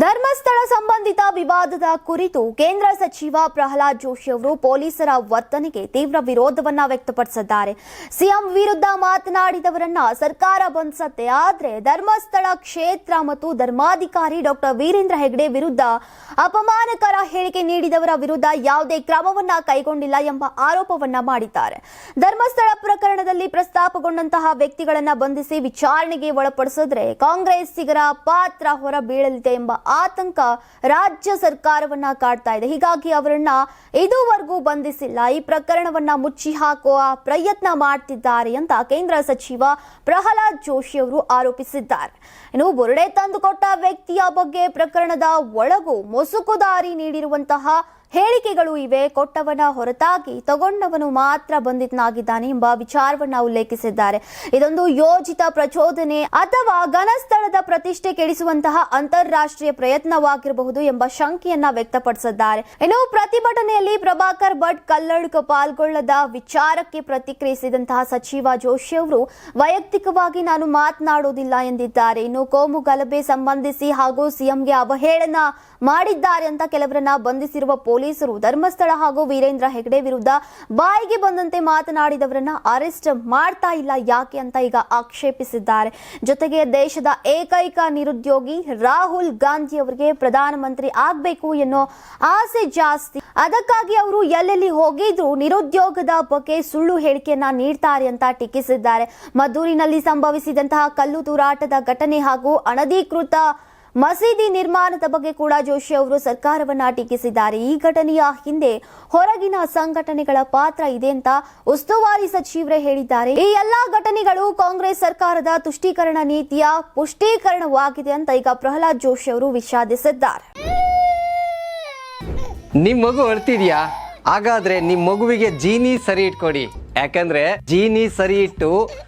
ಧರ್ಮಸ್ಥಳ ಸಂಬಂಧಿತ ವಿವಾದದ ಕುರಿತು ಕೇಂದ್ರ ಸಚಿವ ಪ್ರಹ್ಲಾದ್ ಜೋಶಿ ಅವರು ಪೊಲೀಸರ ವರ್ತನೆಗೆ ತೀವ್ರ ವಿರೋಧವನ್ನ ವ್ಯಕ್ತಪಡಿಸಿದ್ದಾರೆ. ಸಿಎಂ ವಿರುದ್ಧ ಮಾತನಾಡಿದವರನ್ನ ಸರ್ಕಾರ ಬಂಧಿಸತ್ತೆ ಆದರೆ ಧರ್ಮಸ್ಥಳ ಕ್ಷೇತ್ರ ಮತ್ತು ಧರ್ಮಾಧಿಕಾರಿ ಡಾಕ್ಟರ್ ವೀರೇಂದ್ರ ಹೆಗ್ಡೆ ವಿರುದ್ಧ ಅಪಮಾನಕರ ಹೇಳಿಕೆ ನೀಡಿದವರ ವಿರುದ್ಧ ಯಾವುದೇ ಕ್ರಮವನ್ನ ಕೈಗೊಂಡಿಲ್ಲ ಎಂಬ ಆರೋಪವನ್ನ ಮಾಡಿದ್ದಾರೆ. ಧರ್ಮಸ್ಥಳ ಪ್ರಕರಣದಲ್ಲಿ ಪ್ರಸ್ತಾಪಗೊಂಡಂತಹ ವ್ಯಕ್ತಿಗಳನ್ನ ಬಂಧಿಸಿ ವಿಚಾರಣೆಗೆ ಒಳಪಡಿಸಿದ್ರೆ ಕಾಂಗ್ರೆಸ್ಸಿಗರ ಪಾತ್ರ ಹೊರ ಬೀಳಲಿದೆ ಎಂಬ ಆತಂಕ ರಾಜ್ಯ ಸರ್ಕಾರವನ್ನ ಕಾಡ್ತಾ ಇದೆ. ಹೀಗಾಗಿ ಅವರನ್ನ ಇದುವರೆಗೂ ಬಂಧಿಸಿಲ್ಲ. ಈ ಪ್ರಕರಣವನ್ನ ಮುಚ್ಚಿ ಹಾಕುವ ಪ್ರಯತ್ನ ಮಾಡ್ತಿದ್ದಾರೆ ಅಂತ ಕೇಂದ್ರ ಸಚಿವ ಪ್ರಹ್ಲಾದ್ ಜೋಶಿ ಅವರು ಆರೋಪಿಸಿದ್ದಾರೆ. ಇನ್ನು ಬುರುಡೆ ತಂದುಕೊಟ್ಟ ವ್ಯಕ್ತಿಯ ಬಗ್ಗೆ ಪ್ರಕರಣದ ಒಳಗೂ ಮುಸುಕುದಾರಿ ನೀಡಿರುವಂತಹ ಹೇಳಿಕೆಗಳು ಇವೆ, ಕೊಟ್ಟವನ ಹೊರತಾಗಿ ತಗೊಂಡವನು ಮಾತ್ರ ಬಂಧಿತನಾಗಿದ್ದಾನೆ ಎಂಬ ವಿಚಾರವನ್ನ ಉಲ್ಲೇಖಿಸಿದ್ದಾರೆ ಇದೊಂದು ಯೋಜಿತ ಪ್ರಚೋದನೆ ಅಥವಾ ಘನಸ್ಥಳದ ಪ್ರತಿಷ್ಠೆ ಕೆಡಿಸುವಂತಹ ಅಂತಾರಾಷ್ಟ್ರೀಯ ಪ್ರಯತ್ನವಾಗಿರಬಹುದು ಎಂಬ ಶಂಕೆಯನ್ನ ವ್ಯಕ್ತಪಡಿಸಿದ್ದಾರೆ. ಇನ್ನು ಪ್ರತಿಭಟನೆಯಲ್ಲಿ ಪ್ರಭಾಕರ್ ಭಟ್ ಕಲ್ಲಡ್ಕ ಪಾಲ್ಗೊಳ್ಳದ ವಿಚಾರಕ್ಕೆ ಪ್ರತಿಕ್ರಿಯಿಸಿದಂತಹ ಸಚಿವ ಜೋಶಿ ಅವರು, ವೈಯಕ್ತಿಕವಾಗಿ ನಾನು ಮಾತನಾಡುವುದಿಲ್ಲ ಎಂದಿದ್ದಾರೆ. ಇನ್ನು ಕೋಮು ಗಲಭೆ ಸಂಬಂಧಿಸಿ ಹಾಗೂ ಸಿಎಂಗೆ ಅವಹೇಳನ ಮಾಡಿದ್ದಾರೆ ಅಂತ ಕೆಲವರನ್ನ ಬಂಧಿಸಿರುವ ಪೊಲೀಸರು ಧರ್ಮಸ್ಥಳ ಹಾಗೂ ವೀರೇಂದ್ರ ಹೆಗಡೆ ವಿರುದ್ಧ ಬಾಯಿಗೆ ಬಂದಂತೆ ಮಾತನಾಡಿದವರನ್ನ ಅರೆಸ್ಟ್ ಮಾಡ್ತಾ ಇಲ್ಲ ಯಾಕೆ ಅಂತ ಈಗ ಆಕ್ಷೇಪಿಸಿದ್ದಾರೆ. ಜೊತೆಗೆ ದೇಶದ ಏಕೈಕ ನಿರುದ್ಯೋಗಿ ರಾಹುಲ್ ಗಾಂಧಿ ಅವರಿಗೆ ಪ್ರಧಾನಮಂತ್ರಿ ಆಗ್ಬೇಕು ಎನ್ನೋ ಆಸೆ ಜಾಸ್ತಿ. ಅದಕ್ಕಾಗಿ ಅವರು ಎಲ್ಲೆಲ್ಲಿ ಹೋಗಿದ್ರು ನಿರುದ್ಯೋಗದ ಬಗ್ಗೆ ಸುಳ್ಳು ಹೇಳಿಕೆಯನ್ನ ನೀಡ್ತಾರೆ ಅಂತ ಟೀಕಿಸಿದ್ದಾರೆ. ಮದ್ದೂರಿನಲ್ಲಿ ಸಂಭವಿಸಿದಂತಹ ಕಲ್ಲು ತೂರಾಟದ ಘಟನೆ ಹಾಗೂ ಅನಧಿಕೃತ ಮಸೀದಿ ನಿರ್ಮಾಣದ ಬಗ್ಗೆ ಕೂಡ ಜೋಶಿ ಅವರು ಸರ್ಕಾರವನ್ನ ಟೀಕಿಸಿದ್ದಾರೆ. ಈ ಘಟನೆಯ ಹಿಂದೆ ಹೊರಗಿನ ಸಂಘಟನೆಗಳ ಪಾತ್ರ ಇದೆ ಅಂತ ಉಸ್ತುವಾರಿ ಸಚಿವರೇ ಹೇಳಿದ್ದಾರೆ. ಈ ಎಲ್ಲಾ ಘಟನೆಗಳು ಕಾಂಗ್ರೆಸ್ ಸರ್ಕಾರದ ತುಷ್ಟೀಕರಣ ನೀತಿಯ ಪುಷ್ಟೀಕರಣವಾಗಿದೆ ಅಂತ ಈಗ ಪ್ರಹ್ಲಾದ್ ಜೋಶಿ ಅವರು ವಿಷಾದಿಸಿದ್ದಾರೆ. ನಿಮ್ ಮಗು ಅಳ್ತಿದ್ಯಾ? ಹಾಗಾದ್ರೆ ನಿಮ್ ಮಗುವಿಗೆ ಜೀನಿ ಸರಿ ಇಟ್ಕೊಡಿ. ಯಾಕಂದ್ರೆ ಜೀನಿ ಸರಿ ಇಟ್ಟು